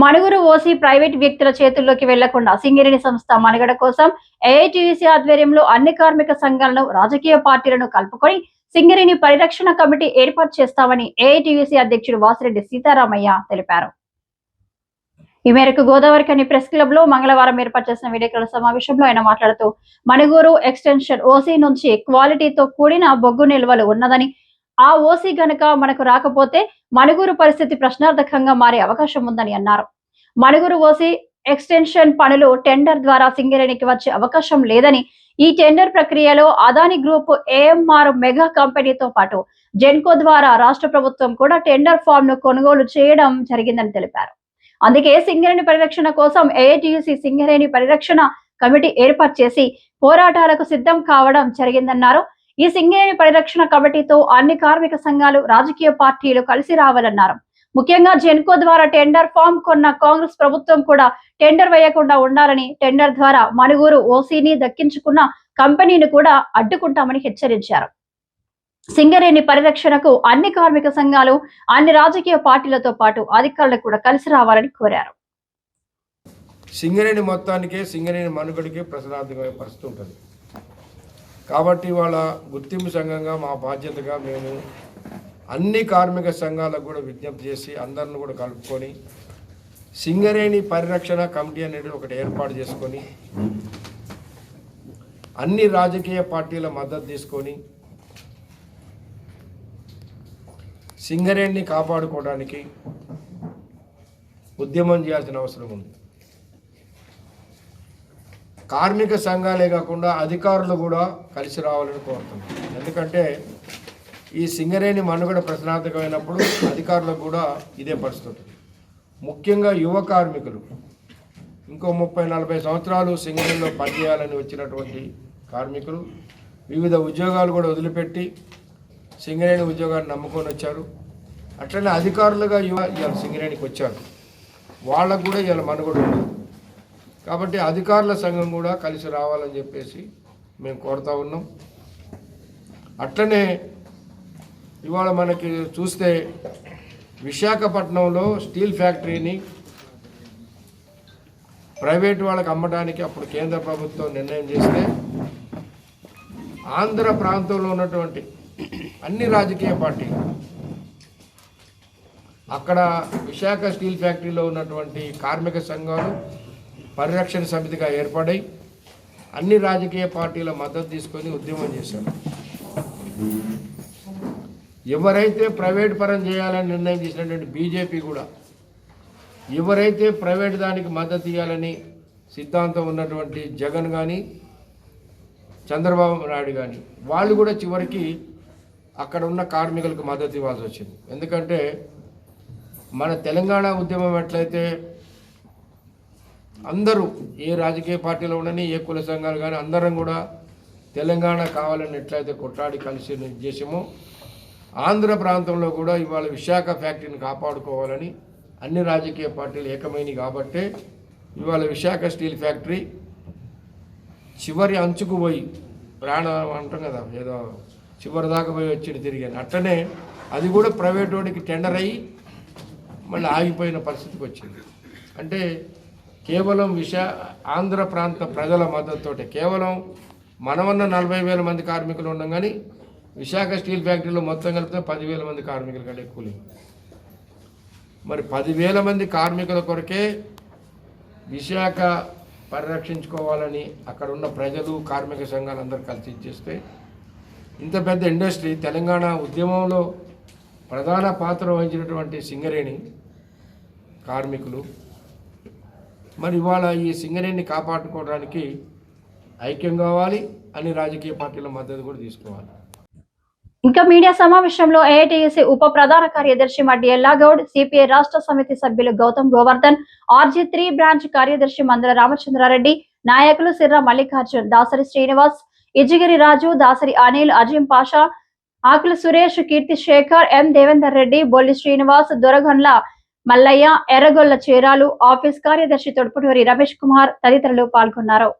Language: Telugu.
మణుగురు ఓసీ ప్రైవేట్ వ్యక్తుల చేతుల్లోకి వెళ్ళకుండా సింగరేణి సంస్థ మనుగడ కోసం ఏఐటీయూసీ ఆధ్వర్యంలో అన్ని కార్మిక సంఘాలను రాజకీయ పార్టీలను కలుపుకొని సింగరేణి పరిరక్షణ కమిటీ ఏర్పాటు చేస్తామని ఏఐటీయూసీ అధ్యక్షుడు వాసిరెడ్డి సీతారామయ్య తెలిపారు. ఈ మేరకు గోదావరి కని ప్రెస్ క్లబ్లో మంగళవారం ఏర్పాటు చేసిన విలేకరుల సమావేశంలో ఆయన మాట్లాడుతూ మణిగూరు ఎక్స్టెన్షన్ ఓసీ నుంచి క్వాలిటీతో కూడిన బొగ్గు నిల్వలు ఉన్నదని ఆ ఓసీ గనక మనకు రాకపోతే మణుగూరు పరిస్థితి ప్రశ్నార్థకంగా మారే అవకాశం ఉందని అన్నారు. మణుగూరు ఓసీ ఎక్స్టెన్షన్ పనులు టెండర్ ద్వారా సింగరేణికి వచ్చే అవకాశం లేదని ఈ టెండర్ ప్రక్రియలో అదాని గ్రూప్ ఏఎంఆర్ మెగా కంపెనీతో పాటు జెన్కో ద్వారా రాష్ట్ర ప్రభుత్వం కూడా టెండర్ ఫామ్ను కొనుగోలు చేయడం జరిగిందని తెలిపారు. అందుకే సింగరేణి పరిరక్షణ కోసం ఏఐటియుసి సింగరేణి పరిరక్షణ కమిటీ ఏర్పాటు చేసి పోరాటాలకు సిద్ధం కావడం జరిగిందన్నారు. ఈ సింగరేణి పరిరక్షణ కమిటీతో అన్ని కార్మిక సంఘాలు రాజకీయ పార్టీలు కలిసి రావాలన్నారు. ముఖ్యంగా జెన్కో ద్వారా టెండర్ ఫామ్ కొన్న కాంగ్రెస్ ప్రభుత్వం కూడా టెండర్ వేయకుండా ఉండాలని టెండర్ ద్వారా మణుగూరు ఓసీని దక్కించుకున్న కంపెనీని కూడా అడ్డుకుంటామని హెచ్చరించారు. సింగరేణి పరిరక్షణకు అన్ని కార్మిక సంఘాలు అన్ని రాజకీయ పార్టీలతో పాటు అధికారులు కూడా కలిసి రావాలని కోరారు. సింగరేణి మొత్తానికే సింగరేణి మనుగడికి ప్రశ్నార్థకమైన పరిస్థితి ఉంటుంది. కాబట్టి వాళ్ళ గుర్తింపు సంఘంగా మా బాధ్యతగా మేము అన్ని కార్మిక సంఘాలకు కూడా విజ్ఞప్తి చేసి అందరిని కూడా కలుపుకొని సింగరేణి పరిరక్షణ కమిటీ అనేది ఒకటి ఏర్పాటు చేసుకొని అన్ని రాజకీయ పార్టీల మద్దతు తీసుకొని సింగరేణిని కాపాడుకోవడానికి ఉద్యమం చేయాల్సిన అవసరం ఉంది. కార్మిక సంఘాలే కాకుండా అధికారులు కూడా కలిసి రావాలని కోరుతున్నాం. ఎందుకంటే ఈ సింగరేణి మనుగడ ప్రశ్నార్థకమైనప్పుడు అధికారులకు కూడా ఇదే పరిస్థితి. ముఖ్యంగా యువ కార్మికులు. ఇంకో ముప్పై నలభై సంవత్సరాలు సింగరేణిలో పనిచేయాలని వచ్చినటువంటి కార్మికులు వివిధ ఉద్యోగాలు కూడా వదిలిపెట్టి సింగరేణి ఉద్యోగాన్ని నమ్ముకొని వచ్చారు. అట్లనే అధికారులుగా యువ ఇవాళ సింగరేణికి వచ్చారు. వాళ్ళకు కూడా ఇవాళ మనుగడ ఉండదు కాబట్టి అధికారుల సంఘం కూడా కలిసి రావాలని చెప్పేసి మేము కోరుతా ఉన్నాం. అట్లనే ఇవాళ మనకి చూస్తే విశాఖపట్నంలో స్టీల్ ఫ్యాక్టరీని ప్రైవేట్ వాళ్ళకి అమ్మడానికి అప్పుడు కేంద్ర ప్రభుత్వం నిర్ణయం చేస్తే ఆంధ్ర ప్రాంతంలో ఉన్నటువంటి అన్ని రాజకీయ పార్టీలు అక్కడ విశాఖ స్టీల్ ఫ్యాక్టరీలో ఉన్నటువంటి కార్మిక సంఘాలు పరిరక్షణ సమితిగా ఏర్పడై అన్ని రాజకీయ పార్టీల మద్దతు తీసుకొని ఉద్యమం చేశారు. ఎవరైతే ప్రైవేట్ పరం చేయాలని నిర్ణయం చేసినటువంటి బీజేపీ కూడా ఎవరైతే ప్రైవేట్ దానికి మద్దతు ఇవ్వాలని సిద్ధాంతం ఉన్నటువంటి జగన్ కానీ చంద్రబాబు నాయుడు కానీ వాళ్ళు కూడా చివరికి అక్కడ ఉన్న కార్మికులకు మద్దతు ఇవ్వాల్సి వచ్చింది. ఎందుకంటే మన తెలంగాణ ఉద్యమం ఎట్లయితే అందరూ ఏ రాజకీయ పార్టీలో ఉండని ఏ కుల సంఘాలు కానీ అందరం కూడా తెలంగాణ కావాలని ఎట్లయితే కొట్లాడి కలిసి చేసామో ఆంధ్ర ప్రాంతంలో కూడా ఇవాళ విశాఖ ఫ్యాక్టరీని కాపాడుకోవాలని అన్ని రాజకీయ పార్టీలు ఏకమైనవి కాబట్టే ఇవాళ విశాఖ స్టీల్ ఫ్యాక్టరీ చివరి అంచుకు పోయి ప్రాణం అంటాం కదా ఏదో చివరి దాకా పోయి వచ్చి తిరిగాను. అట్లనే అది కూడా ప్రైవేట్ వాడికి టెండర్ అయ్యి మళ్ళీ ఆగిపోయిన పరిస్థితికి వచ్చింది. అంటే కేవలం విశా ఆంధ్ర ప్రాంత ప్రజల మద్దతుతోటి. కేవలం మనమన్న నలభై వేల మంది కార్మికులు ఉన్నాం కానీ విశాఖ స్టీల్ ఫ్యాక్టరీలో మొత్తం కలిపితే పదివేల మంది కార్మికుల కంటే ఎక్కువ మరి పదివేల మంది కార్మికుల కొరకే విశాఖ పరిరక్షించుకోవాలని అక్కడ ఉన్న ప్రజలు కార్మిక సంఘాలు అందరూ కలిసి ఇచ్చేస్తే ఇంత పెద్ద ఇండస్ట్రీ తెలంగాణ ఉద్యమంలో ప్రధాన పాత్ర వహించినటువంటి సింగరేణి కార్మికులు మరి ఇవాళ ఈ సింగరేణిని కాపాడుకోవడానికి ఐక్యం కావాలి అని రాజకీయ పార్టీల మద్దతు కూడా తీసుకోవాలి. ఇంకా మీడియా సమావేశంలో ఏఐటియుసి ఉప ప్రధాన కార్యదర్శి మడ్డి ఎల్లాగౌడ్ సిపిఐ రాష్ట్ర సమితి సభ్యులు Gautam Govardhan RG three branch కార్యదర్శి మందల రామచంద్రారెడ్డి నాయకులు సిర్ర మల్లికార్జున్ దాసరి శ్రీనివాస్ ఇజిగిరి రాజు దాసరి అనిల్ అజీం పాషా ఆకుల సురేష్ కీర్తి శేఖర్ ఎం దేవేందర్ రెడ్డి బొల్లి శ్రీనివాస్ దొరగండ్ల మల్లయ్య ఎర్రగొల్ల చీరాలు ఆఫీస్ కార్యదర్శి తొడుపుటూరి రమేష్ కుమార్ తదితరులు పాల్గొన్నారు.